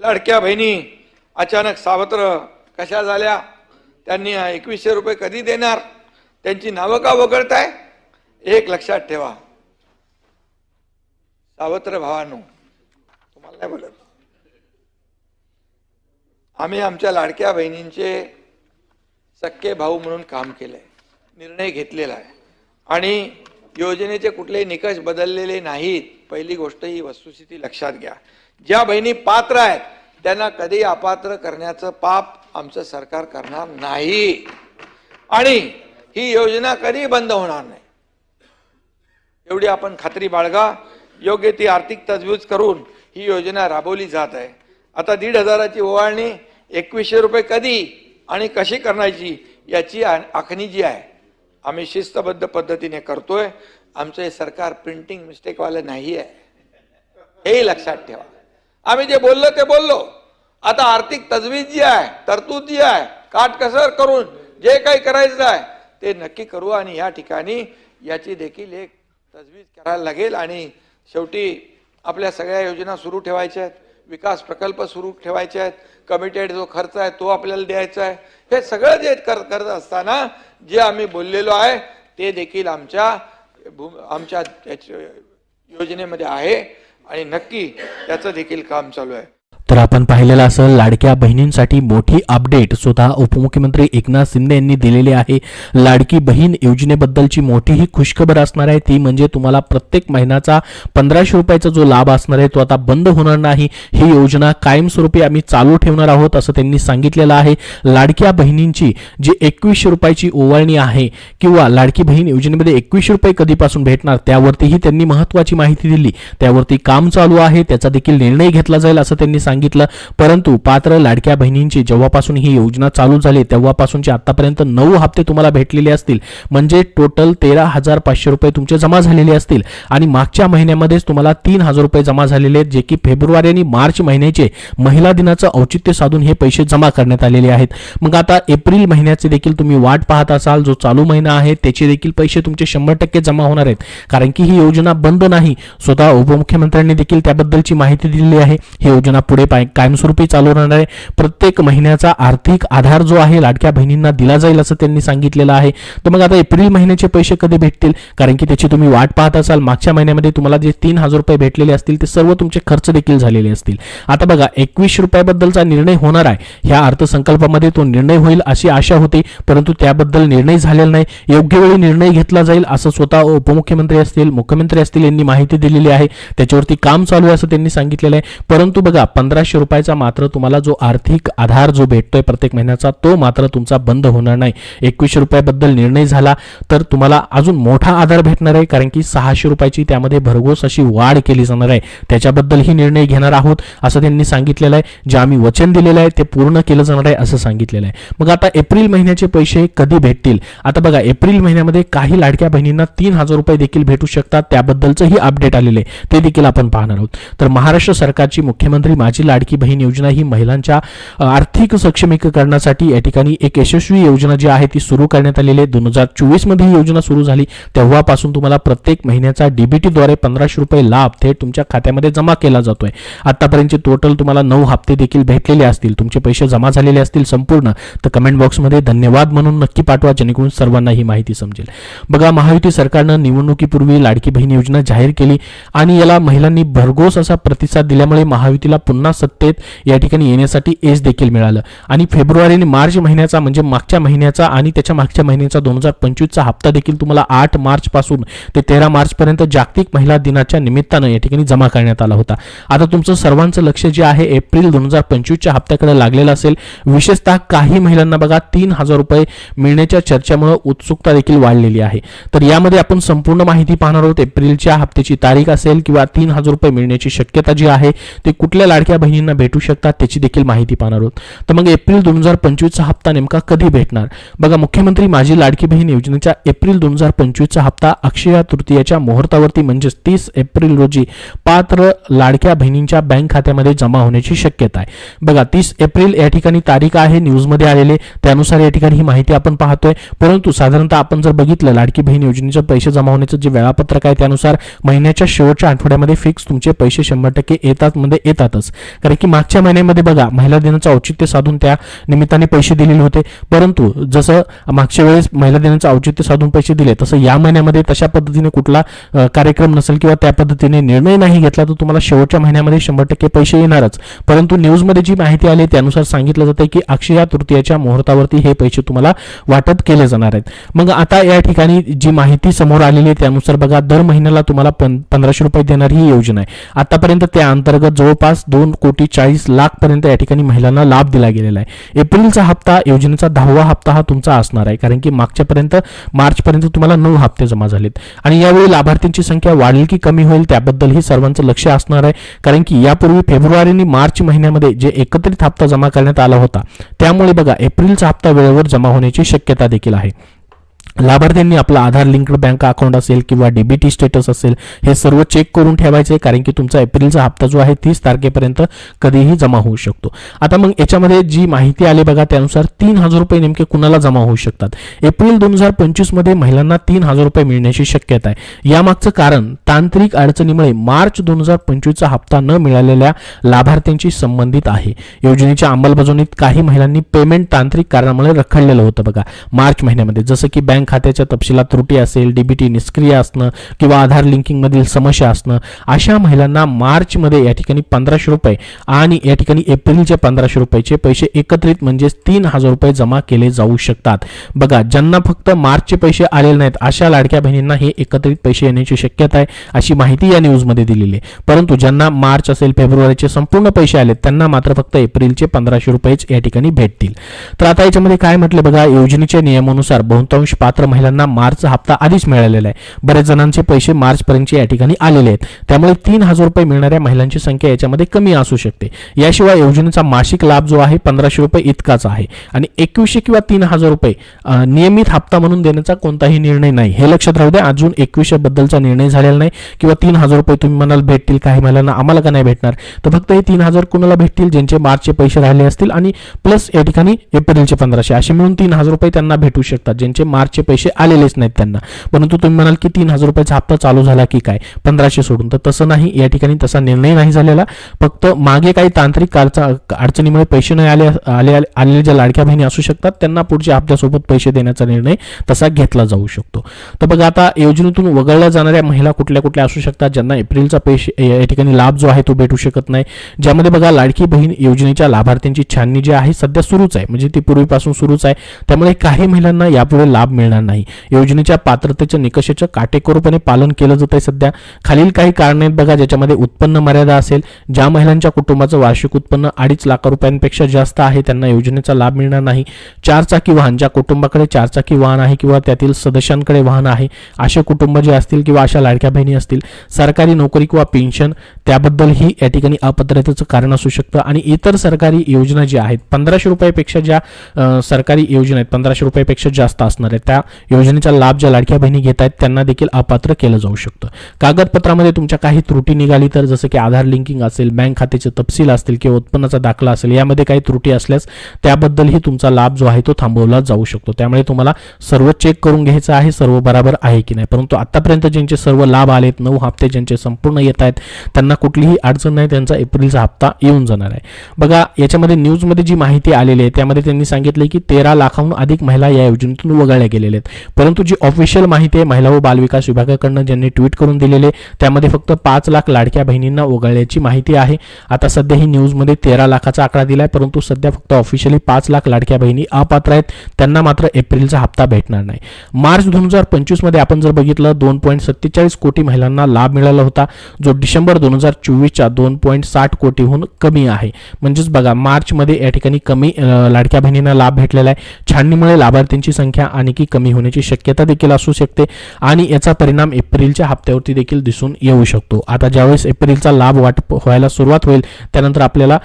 लाडक्या बहिणी अचानक सावत्र कशा झाल्या? त्यांनी एकवीसशे रुपये कधी देणार? त्यांची नावं का वगळताय? एक लक्षात ठेवा. सावत्र भावानो तुम्हाला नाही बोलत. आम्ही आमच्या लाडक्या बहिणींचे सक्के भाऊ म्हणून काम केलंय निर्णय घेतलेला आहे. आणि योजनेचे कुठलेही निकष बदललेले नाहीत. पहिली गोष्ट ही वस्तुस्थिती लक्षात घ्या. ज्या बहिणी पात्र आहेत त्यांना कधी अपात्र करण्याचं पाप आमचं सरकार करणार नाही. आणि ही योजना कधी बंद होणार नाही. एवढी आपण खात्री बाळगा. योग्य ती आर्थिक तजवीज करून ही योजना राबवली जात आहे. आता दीड हजाराची ओवाळणी एकवीसशे रुपये कधी आणि कशी करण्याची याची आखणी जी आहे आम्ही शिस्तबद्ध पद्धतीने करतोय. आमचं हे सरकार प्रिंटिंग मिस्टेकवालं नाही आहे. हेही लक्षात ठेवा. आम्ही जे बोललो ते बोललो. आता आर्थिक तजवीज जी आहे तरतूद जी आहे काटकसर करून जे काही करायचं आहे ते नक्की करू आणि या ठिकाणी याची देखील एक तजवीज करायला लागेल आणि शेवटी आपल्या सगळ्या योजना सुरू ठेवायच्या आहेत. विकास प्रकल्प सुरू ठेवायचे आहेत. कमिटेड जो खर्च आहे तो आपल्याला द्यायचा आहे. हे सगळं जे करत असताना जे आम्ही बोललेलो आहे ते देखील आमच्या भू आमच्या याच्या- योजनेमध्ये आहे आणि नक्की त्याचं देखील काम चालू आहे. तर आपण पाहिलेलं असं लाडक्या बहिणींसाठी मोठी अपडेट स्वतः उपमुख्यमंत्री एकनाथ शिंदे यांनी दिलेली आहे. लाडकी बहीण योजनेबद्दलची मोठी ही खुशखबर असणार आहे. ती म्हणजे तुम्हाला प्रत्येक महिन्याचा पंधराशे रुपयाचा जो लाभ असणार आहे तो आता बंद होणार नाही. ही योजना कायमस्वरूपी आम्ही चालू ठेवणार आहोत असं त्यांनी सांगितलेलं आहे. लाडक्या बहिणींची जी एकवीसशे रुपयाची ओवाळणी आहे किंवा लाडकी बहीण योजनेमध्ये एकवीसशे रुपये कधीपासून भेटणार त्यावरतीही त्यांनी महत्वाची माहिती दिली. त्यावरती काम चालू आहे त्याचा देखील निर्णय घेतला जाईल असं त्यांनी सांगितलं. परंतु पात्र लाडक्या बहिणींची जेव्हापासून ही योजना चालू झाली तेव्हापासूनचे आतापर्यंत नऊ हप्ते तुम्हाला भेटलेले असतील. म्हणजे टोटल तेरा हजार पाचशे रुपये तुमचे जमा झालेले असतील. आणि मागच्या महिन्यामध्येच तुम्हाला तीन हजार रुपये जमा झालेले आहेत जे की फेब्रुवारी आणि मार्च महिन्याचे महिला दिनाचं औचित्य साधून हे पैसे जमा करण्यात आलेले आहेत. मग आता एप्रिल महिन्याचे देखील तुम्ही वाट पाहत असाल जो चालू महिना आहे त्याचे देखील पैसे तुमचे शंभर टक्के जमा होणार आहेत. कारण की ही योजना बंद नाही. स्वतः उपमुख्यमंत्र्यांनी देखील त्याबद्दलची माहिती दिलेली आहे. ही योजना पुढे आहे कायमस्वरूपी चालू राहणार आहे. प्रत्येक महिन्याचा आर्थिक आधार जो आहे लाडक्या बहिणींना दिला जाईल असं त्यांनी सांगितलेलं आहे. तर मग आता एप्रिल महिन्याचे पैसे कधी भेटतील? कारण की त्याची तुम्ही वाट पाहत असाल मागच्या महिन्यामध्ये तुम्हाला जे तीन हजार रुपये भेटलेले असतील ते सर्व तुमचे खर्च देखील झालेले असतील. आता बघा एकवीस रुपयाबद्दलचा निर्णय होणार आहे. ह्या अर्थसंकल्पामध्ये तो निर्णय होईल अशी आशा होती परंतु त्याबद्दल निर्णय झालेला नाही. योग्य वेळी निर्णय घेतला जाईल असं स्वतः उपमुख्यमंत्री असतील मुख्यमंत्री असतील यांनी माहिती दिलेली आहे. त्याच्यावरती काम चालू आहे असं त्यांनी सांगितलेलं आहे. परंतु बघा पंधरा पंधराशे रुपयाचा मात्र तुम्हाला जो आर्थिक आधार जो भेटतोय प्रत्येक महिन्याचा तो मात्र तुमचा बंद होणार नाही. एकवीसशे रुपयाबद्दल निर्णय झाला तर तुम्हाला अजून मोठा आधार भेटणार आहे कारण की सहाशे रुपयाची त्यामध्ये भरघोस अशी वाढ केली जाणार आहे. त्याच्याबद्दलही निर्णय घेणार आहोत असं त्यांनी सांगितलेलं आहे. जे आम्ही वचन दिलेलं आहे ते पूर्ण केलं जाणार आहे असं सांगितलेलं आहे. मग आता एप्रिल महिन्याचे पैसे कधी भेटतील? आता बघा एप्रिल महिन्यामध्ये काही लाडक्या बहिणींना तीन हजार रुपये देखील भेटू शकतात. त्याबद्दलचंही अपडेट आलेले आहे. ते देखील आपण पाहणार आहोत. तर महाराष्ट्र सरकारची मुख्यमंत्री माझी लाडकी बहीण योजना ही महिलांच्या आर्थिक सक्षमीकरणासाठी या ठिकाणी एक यशस्वी योजना जी आहे ती सुरू करण्यात आलेली आहे. दोन हजार चोवीसमध्ये ही योजना सुरू झाली. तेव्हापासून तुम्हाला प्रत्येक महिन्याचा डीबीटीद्वारे पंधराशे रुपये लाभ थेट तुमच्या खात्यामध्ये जमा केला जातोय. आतापर्यंतचे टोटल तुम्हाला नऊ हप्ते देखील भेटलेले असतील. तुमचे पैसे जमा झालेले असतील संपूर्ण. तर कमेंट बॉक्समध्ये धन्यवाद म्हणून नक्की पाठवा जेणेकरून सर्वांना ही माहिती समजेल. बघा महायुती सरकारनं निवडणुकीपूर्वी लाडकी बहीण योजना जाहीर केली आणि याला महिलांनी भरघोस असा प्रतिसाद दिल्यामुळे महायुतीला पुन्हा सत्तेत या ठिकाणी येण्यासाठी एस देखील मिळालं. आणि फेब्रुवारी आणि मार्च महिन्याचा म्हणजे मागच्या महिन्याचा आणि त्याच्या मागच्या महिन्याचा दोन हजार पंचवीसचा हप्ता देखील तुम्हाला आठ मार्चपासून ते तेरा मार्चपर्यंत जागतिक महिला दिनाच्या निमित्तानं या ठिकाणी जमा करण्यात आला होता. आता तुमचं सर्वांचं लक्ष जे आहे एप्रिल दोन हजार पंचवीसच्या हप्त्याकडे लागलेलं असेल. विशेषतः काही महिलांना बघा तीन हजार रुपये मिळण्याच्या चर्चेमुळे उत्सुकता देखील वाढलेली आहे. तर यामध्ये आपण संपूर्ण माहिती पाहणार आहोत. एप्रिलच्या हप्त्याची तारीख असेल किंवा तीन हजार रुपये मिळण्याची शक्यता जी आहे ते कुठल्या लाडक्या बहिणींना भेटू शकतात त्याची देखील माहिती पाहणार आहोत. तर मग एप्रिल दोन हजार पंचवीसचा हप्ता नेमका कधी भेटणार? बघा मुख्यमंत्री माझी लाडकी बहीण योजनेचा एप्रिल दोन हजार पंचवीसचा हप्ता अक्षय तृतीयाच्या मुहूर्तावरती म्हणजेच तीस एप्रिल रोजी पात्र लाडक्या बहिणींच्या बँक खात्यामध्ये जमा होण्याची शक्यता आहे. बघा तीस एप्रिल या ठिकाणी तारीख आहे न्यूजमध्ये आलेले त्यानुसार या ठिकाणी ही माहिती आपण पाहतोय. परंतु साधारणतः आपण जर बघितलं लाडकी बहीण योजनेचं पैसे जमा होण्याचं जे वेळापत्रक आहे त्यानुसार महिन्याच्या शेवटच्या आठवड्यामध्ये फिक्स तुमचे पैसे शंभर टक्के येतात मध्ये येतातच. कारण की मागच्या महिन्यामध्ये बघा महिला दिनाचं औचित्य साधून त्या निमित्ताने पैसे दिलेले होते. परंतु जसं मागच्या वेळेस महिला दिनाचं औचित्य साधून पैसे दिले तसं या महिन्यामध्ये तशा पद्धतीने कुठला कार्यक्रम नसेल किंवा त्या पद्धतीने निर्णय नाही घेतला तर तुम्हाला शेवटच्या महिन्यामध्ये शंभर टक्के पैसे येणारच. परंतु न्यूजमध्ये जी माहिती आली त्यानुसार सांगितलं जातं की अक्षया तृतीयाच्या मुहूर्तावरती हे पैसे तुम्हाला वाटप केले जाणार आहेत. मग आता या ठिकाणी जी माहिती समोर आलेली आहे त्यानुसार बघा दर महिन्याला तुम्हाला पं पंधराशे रुपये देणारी ही योजना आहे. आतापर्यंत त्या अंतर्गत जवळपास दोन कोटी चाळीस लाख पर्यंत या ठिकाणी महिलांना लाभ दिला गेलेला आहे. एप्रिलचा हप्ता योजनेचा दहावा हप्ता हा तुमचा असणार आहे. कारण की मागच्यापर्यंत मार्चपर्यंत तुम्हाला नऊ हप्ते जमा झालेत. आणि यावेळी लाभार्थ्यांची संख्या वाढेल की कमी होईल त्याबद्दलही सर्वांचं लक्ष असणार आहे. कारण की यापूर्वी फेब्रुवारी आणि मार्च महिन्यामध्ये जे एकत्रित हप्ता जमा करण्यात आला होता त्यामुळे बघा एप्रिलचा हप्ता वेळेवर जमा होण्याची शक्यता देखील आहे. लाभार्थ्यांनी आपला आधार लिंक्ड बँक अकाउंट असेल किंवा डीबीटी स्टेटस असेल हे सर्व चेक करून ठेवायचे कारण की तुमचा एप्रिलचा हप्ता जो आहे तीस तारखेपर्यंत कधीही जमा होऊ शकतो. आता मग याच्यामध्ये जी माहिती आली बघा त्यानुसार तीन हजार रुपये नेमके कुणाला जमा होऊ शकतात? एप्रिल दोन हजार पंचवीसमध्ये महिलांना तीन हजार रुपये मिळण्याची शक्यता आहे. यामागचं कारण तांत्रिक अडचणीमुळे मार्च दोन हजार पंचवीसचा हप्ता न मिळालेल्या लाभार्थ्यांशी संबंधित आहे. योजनेच्या अंमलबजावणीत काही महिलांनी पेमेंट तांत्रिक कारणामुळे रखडलेलं होतं बघा मार्च महिन्यामध्ये. जसं की बँक खात्याच्या तपशिलात त्रुटी असेल डीबीटी निष्क्रिय असणं किंवा आधार लिंकिंग मधील समस्या असणं अशा महिलांना मार्चमध्ये या ठिकाणी पंधराशे रुपये आणि या ठिकाणी एप्रिलचे पंधराशे रुपयाचे पैसे एकत्रित म्हणजेच तीन हजार रुपये जमा केले जाऊ शकतात. बघा ज्यांना फक्त मार्चचे पैसे आलेले नाहीत अशा लाडक्या बहिणींना हे एकत्रित पैसे येण्याची शक्यता आहे अशी माहिती या न्यूजमध्ये दिलेली आहे. परंतु ज्यांना मार्च असेल फेब्रुवारीचे संपूर्ण पैसे आले त्यांना मात्र फक्त एप्रिलचे पंधराशे रुपयेच या ठिकाणी भेटतील. तर आता याच्यामध्ये काय म्हटलं बघा योजनेच्या नियमानुसार बहुतांश पात्र महिलांना मार्च हप्ता आधीच मिळालेला आहे. बऱ्याच जणांचे पैसे मार्चपर्यंतचे या ठिकाणी आलेले आहेत. त्यामुळे तीन हजार रुपये मिळणाऱ्या महिलांची संख्या याच्यामध्ये कमी असू शकते. याशिवाय योजनेचा मासिक लाभ जो आहे पंधराशे रुपये इतकाच आहे. आणि एकवीसशे किंवा तीन हजार रुपये नियमित हप्ता म्हणून देण्याचा कोणताही निर्णय नाही. हे लक्षात राहू द्या अजून एकवीसशे बद्दलचा निर्णय झालेला नाही. किंवा तीन हजार रुपये तुम्ही म्हणाल भेटतील काही महिलांना आम्हाला का नाही भेटणार? तर फक्त हे तीन हजार कुणाला भेटतील ज्यांचे मार्चचे पैसे राहिले असतील आणि प्लस या ठिकाणी एप्रिलचे पंधराशे. असे मिळून तीन हजार रुपये त्यांना भेटू शकतात ज्यांचे मार्चचे पैसे आलेलेच नाहीत त्यांना. परंतु तुम्ही म्हणाल की तीन हजार रुपयाचा हप्ता चालू झाला की काय? पंधराशे सोडून. तर तसं नाही. या ठिकाणी तसा निर्णय नाही झालेला. फक्त मागे काही तांत्रिक कारचा- अडचणीमुळे पैसे नाही आले आले आलेल्या ज्या लाडक्या बहिणी असू शकतात त्यांना पुढच्या हप्त्यासोबत पैसे देण्याचा निर्णय तसा घेतला जाऊ शकतो. तर बघा आता योजनेतून वगळल्या जाणाऱ्या महिला कुठल्या कुठल्या असू शकतात ज्यांना एप्रिलचा पैसे या ठिकाणी लाभ जो आहे तो भेटू शकत नाही. ज्यामध्ये बघा लाडकी बहीण योजनेच्या लाभार्थ्यांची छाननी जी आहे सध्या सुरूच आहे. म्हणजे ती पूर्वीपासून सुरूच आहे. त्यामुळे काही महिलांना यापुढे लाभ मिळणार नाही. योजनेच्या पात्रतेच्या निकषाचं काटेकोरपणे पालन केलं जात आहे सध्या. खालील काही कारणे आहेत बघा ज्याच्यामध्ये उत्पन्न मर्यादा असेल ज्या महिलांच्या कुटुंबाचं वार्षिक उत्पन्न अडीच लाख रुपयांपेक्षा जास्त आहे त्यांना योजनेचा लाभ मिळणार नाही. चारचाकी वाहन ज्या कुटुंबाकडे चारचाकी वाहन आहे किंवा त्यातील सदस्यांकडे वाहन आहे असे कुटुंब जे असतील किंवा अशा लाडक्या बहिणी असतील सरकारी नोकरी किंवा पेन्शन त्याबद्दलही या ठिकाणी अपात्रतेचं कारण असू शकतं. आणि इतर सरकारी योजना ज्या आहेत पंधराशे रुपयापेक्षा ज्या सरकारी योजना आहेत पंधराशे रुपयापेक्षा जास्त असणार आहेत त्या योजनेचा लाभ ज्या लाडक्या बहिणी घेत आहेत त्यांना देखील अपात्र केलं जाऊ शकतं. कागदपत्रामध्ये तुमच्या काही त्रुटी निघाली तर जसं की आधार लिंकिंग असेल बँक खात्याचे तपशील असतील किंवा उत्पन्नाचा दाखला असेल यामध्ये काही त्रुटी असल्यास त्याबद्दलही तुमचा लाभ जो आहे तो थांबवला जाऊ शकतो. त्यामुळे तुम्हाला सर्व चेक करून घ्यायचं आहे सर्व बराबर आहे की नाही. परंतु आतापर्यंत ज्यांचे सर्व लाभ आलेत नऊ हप्ते ज्यांचे संपूर्ण येत आहेत त्यांना कुठलीही अडचण नाही त्यांचा एप्रिलचा हप्ता येऊन जाणार आहे. बघा याच्यामध्ये न्यूजमध्ये जी माहिती आलेली आहे त्यामध्ये त्यांनी सांगितले की तेरा लाखाहून अधिक महिला या योजनेतून वगळल्या गेलेल्या आहेत. परंतु जी ऑफिशियल माहिती आहे महिला व बालविकास विभागाकडनं ज्यांनी ट्विट करून दिलेले त्यामध्ये फक्त पाच लाख लाडक्या बहिणींना ओघळल्याची माहिती आहे. आता सध्या ही न्यूजमध्ये तेरा लाखाचा आकडा दिलाय परंतु सध्या फक्त ऑफिशियली पाच लाख लाडक्या बहिणी अपात्र आहेत. त्यांना मात्र एप्रिलचा हप्ता भेटणार नाही. मार्च दोन हजार पंचवीसमध्ये आपण जर बघितलं दोन पॉईंट सत्तेचाळीस कोटी महिलांना लाभ मिळाला होता जो डिसेंबर दोन हजार चोवीसच्या दोन पॉईंट साठ कोटीहून कमी आहे. म्हणजेच बघा मार्चमध्ये या ठिकाणी कमी लाडक्या बहिणींना लाभ भेटलेला आहे. छाननीमुळे लाभार्थ्यांची संख्या आणखी कमी कमी होण्याची शक्यता देखील असू शकते आणि याचा परिणाम एप्रिलच्या हप्त्यावरती देखील दिसून येऊ शकतो. आता ज्यावेळेस एप्रिलचा लाभ वाटप व्हायला सुरुवात होईल त्यानंतर आपल्याला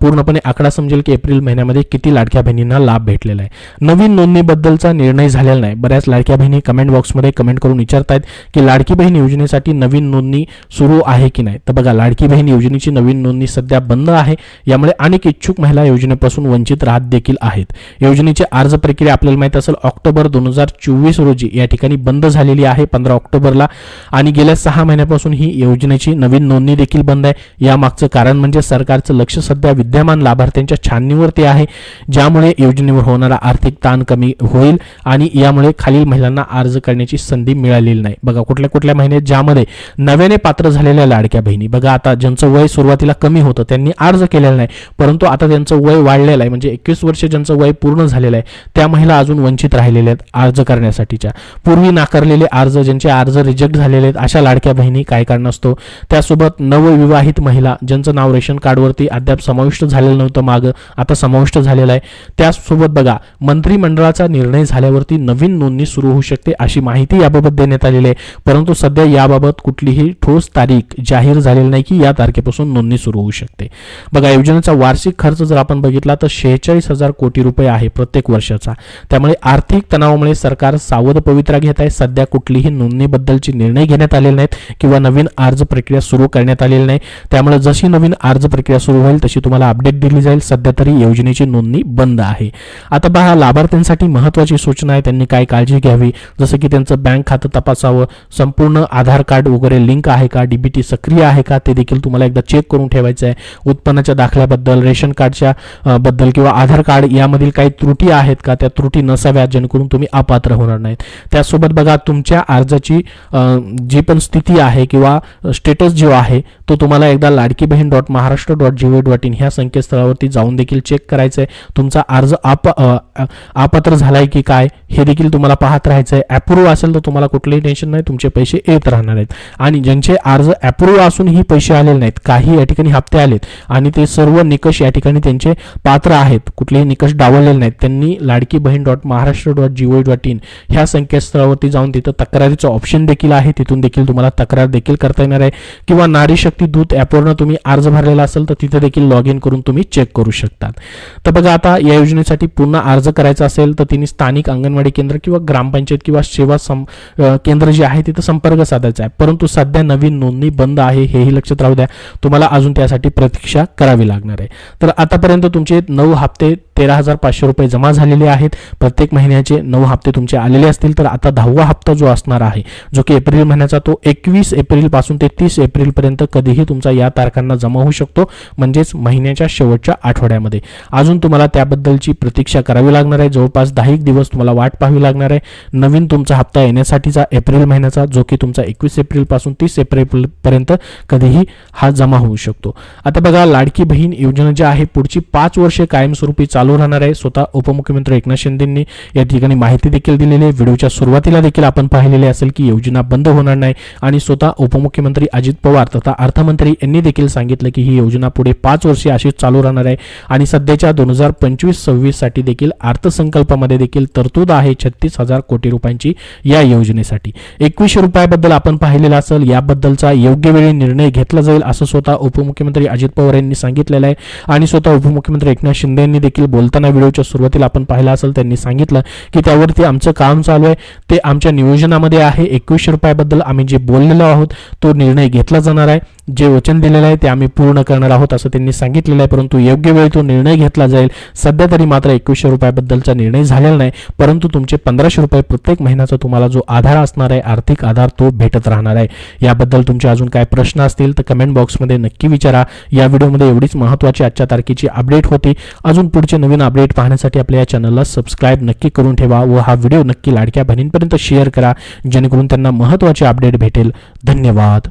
पूर्णपणे आकडा समजेल की एप्रिल महिन्यामध्ये किती लाडक्या बहिणींना लाभ भेटलेला आहे. नवीन नोंदणीबद्दलचा निर्णय झालेला नाही. बऱ्याच लाडक्या बहिणी कमेंट बॉक्समध्ये कमेंट करून विचारतायत की लाडकी बहीण योजनेसाठी नवीन नोंदणी सुरू आहे की नाही? तर बघा लाडकी बहीण योजनेची नवीन नोंदणी सध्या बंद आहे. यामुळे अनेक इच्छुक महिला योजनेपासून वंचित राहत देखील आहेत. योजनेची अर्ज प्रक्रिया आपल्याला माहीत असेल ऑक्टोबर दोन हजार चोवीस रोजी या ठिकाणी बंद झालेली आहे पंधरा ऑक्टोबरला. आणि गेल्या सहा महिन्यापासून ही योजनेची नवीन नोंदणी देखील बंद आहे. यामागचं कारण म्हणजे सरकारचं लक्ष सध्या विद्यमान लाभार्थ्यांच्या छाननीवरती आहे ज्यामुळे योजनेवर होणारा आर्थिक ताण कमी होईल आणि यामुळे खालील महिलांना अर्ज करण्याची संधी मिळालेली नाही. बघा कुठल्या कुठल्या महिन्यात ज्यामध्ये नव्याने पात्र झालेल्या लाडक्या बहिणी. बघा आता ज्यांचं वय सुरुवातीला कमी होतं त्यांनी अर्ज केलेला नाही परंतु आता त्यांचं वय वाढलेलं आहे. म्हणजे एकवीस वर्ष ज्यांचं वय पूर्ण झालेलं आहे त्या महिला अजून वंचित राहिलेल्या आहेत. अर्ज करण्यासाठीच्या. पूर्वी नाकारलेले अर्ज ज्यांचे अर्ज रिजेक्ट झालेले आहेत अशा लाडक्या बहिणी काय कारणास्तव त्यासोबत नवविवाहित महिला ज्यांचं नाव रेशन कार्डवरती अद्याप समाविष्ट झालेलं नव्हतं मागं आता समाविष्ट झालेलं आहे. त्यासोबत बघा मंत्रिमंडळाचा निर्णय झाल्यावरती नवीन नोंदणी सुरू होऊ शकते अशी माहिती याबाबत देण्यात आलेली आहे. परंतु सध्या याबाबत कुठलीही ठोस तारीख जाहीर झालेली नाही की या तारखेपासून नोंदणी सुरू होऊ शकते. बघा योजनेचा वार्षिक खर्च जर आपण बघितला तर शेहेचाळीस हजार कोटी रुपये आहे प्रत्येक वर्षाचा. त्यामुळे आर्थिक तणावामुळे सरकार सावध पवित्रा घेत आहे. सध्या कुठलीही नोंदणीबद्दलचे निर्णय घेण्यात आलेले नाहीत किंवा नवीन अर्ज प्रक्रिया सुरू करण्यात आलेली नाही. त्यामुळे जशी नवीन अर्ज प्रक्रिया सुरू होईल तशी तुम्हाला अपडेट दिली जाईल. सध्या तरी योजनेची नोंदणी बंद आहे. आता पहा लाभार्थ्यांसाठी महत्त्वाची सूचना आहे. त्यांनी काय काळजी घ्यावी? जसं की त्यांचं बँक खातं तपासावं. संपूर्ण आधार कार्ड वगैरे लिंक आहे का? डीबीटी सक्रिय आहे का? ते देखील तुम्हाला एकदा चेक करून ठेवायचं आहे. उत्पन्नाच्या दाखल्याबद्दल रेशन कार्डच्या बद्दल किंवा आधार कार्ड यामधील काही त्रुटी आहेत का? त्या त्रुटी नसाव्यात जेणेकरून तुम्ही अपात्र होणार नाहीत. त्यासोबत बघा तुमच्या अर्जाची जी पण स्थिती आहे किंवा स्टेटस जो आहे तो तुम्हाला एकदा Ladki Bahin dot Maharashtra dot G dot in ह्या संकेतस्थळावरती जाऊन देखील चेक करायचं आहे तुमचा अर्ज आप अपात्र झालाय की काय हे देखील तुम्हाला पाहत राहायचं आहे अप्रूव्ह असेल तर तुम्हाला कुठलंही टेन्शन नाही तुमचे पैसे येत राहणार आहेत. आणि ज्यांचे अर्ज अप्रूव्ह असूनही पैसे आलेले नाहीत काही या ठिकाणी हप्ते आलेत. आणि ते सर्व निकष या ठिकाणी त्यांचे पात्र आहेत. कुठलेही निकष डावललेले नाहीत. त्यांनी Ladki Bahin dot Maharashtra dot gov dot in ह्या संकेतस्थळावरती जाऊन तिथं तक्रारीचं ऑप्शन देखील आहे. तिथून देखील तुम्हाला तक्रार देखील करता येणार आहे. किंवा नारी शक्ती दूत ॲपवरनं तुम्ही अर्ज भरलेला असेल तर तिथे देखील लॉग इन करून तुम्ही चेक करू शकतात. तर बघा आता या योजनेसाठी पुन्हा अर्ज करायचा असेल तर तिने स्थानिक अंगणवाडी केंद्र किंवा ग्रामपंचायत किंवा सेवा सं केंद्र जे आहे तिथं संपर्क साधायचा आहे. परंतु सध्या नवीन नोंदणी बंद आहे हेही लक्षात राहू द्या. तुम्हाला अजून त्यासाठी प्रतीक्षा करावी लागणार आहे. तर आतापर्यंत तुमचे नऊ हप्ते तेरा हजार पाचशे रुपये जमा झालेले आहेत. प्रत्येक महिन्याचे नऊ हप्ते तुमचे आलेले असतील. तर आता दहावा हप्ता जो असणार आहे जो की एप्रिल महिन्याचा तो एकवीस एप्रिलपासून ते तीस एप्रिल पर्यंत कधीही तुमचा या तारखांना जमा होऊ शकतो. म्हणजेच महिन्याच्या शेवटच्या आठवड्यामध्ये. अजून तुम्हाला त्याबद्दलची प्रतीक्षा करावी लागणार आहे. जवळपास दहा एक दिवस तुम्हाला वाट पाहावी लागणार आहे. नवीन तुमचा हप्ता येण्यासाठीचा एप्रिल महिन्याचा जो की तुमचा एकवीस एप्रिलपासून तीस एप्रिल पर्यंत कधीही हा जमा होऊ शकतो. आता बघा लाडकी बहीण योजना जी आहे पुढची पाच वर्षे कायमस्वरूपी चालू चालू राहणार आहे. स्वतः उपमुख्यमंत्री एकनाथ शिंदेंनी या ठिकाणी माहिती देखील दिलेली आहे. व्हिडिओच्या सुरुवातीला देखील आपण पाहिलेले असेल की योजना बंद होणार नाही आणि स्वतः उपमुख्यमंत्री अजित पवार तथा अर्थमंत्री यांनी देखील सांगितलं की ही योजना पुढे पाच वर्षे अशीच चालू राहणार आहे. आणि सध्याच्या दोन हजार पंचवीस सव्वीससाठी देखील अर्थसंकल्पामध्ये देखील तरतूद आहे छत्तीस हजार कोटी रुपयांची या योजनेसाठी. एकवीसशे रुपयाबद्दल आपण पाहिलेलं असेल याबद्दलचा योग्य वेळी निर्णय घेतला जाईल असं स्वतः उपमुख्यमंत्री अजित पवार यांनी सांगितलेलं आहे. आणि स्वतः उपमुख्यमंत्री एकनाथ शिंदे यांनी देखील बोलताना व्हिडिओच्या सुरुवातीला आपण पाहिलं असेल त्यांनी सांगितलं की त्यावरती आमचं काम चालू आहे. ते आमच्या नियोजनामध्ये आहे. एकवीसशे रुपयाबद्दल आम्ही जे बोललेलो आहोत तो निर्णय घेतला जाणार आहे. जे वचन दिलेलं आहे ते आम्ही पूर्ण करणार आहोत असं त्यांनी सांगितलेलं आहे. परंतु योग्य वेळी तो निर्णय घेतला जाईल. सध्या तरी मात्र एकवीसशे रुपयाबद्दलचा निर्णय झालेला नाही. परंतु तुमचे पंधराशे रुपये प्रत्येक महिन्याचा तुम्हाला जो आधार असणार आहे आर्थिक आधार तो भेटत राहणार आहे. याबद्दल तुमचे अजून काय प्रश्न असतील तर कमेंट बॉक्समध्ये नक्की विचारा. या व्हिडिओमध्ये एवढीच महत्त्वाची आजच्या तारखेची अपडेट होती. अजून पुढचे नवीन अपडेट पाहण्यासाठी आपल्या या चॅनलला सबस्क्राईब नक्की करून ठेवा व हा व्हिडिओ नक्की लाडक्या बहिणींपर्यंत शेअर करा जेणेकरून त्यांना महत्त्वाचे अपडेट भेटेल. धन्यवाद.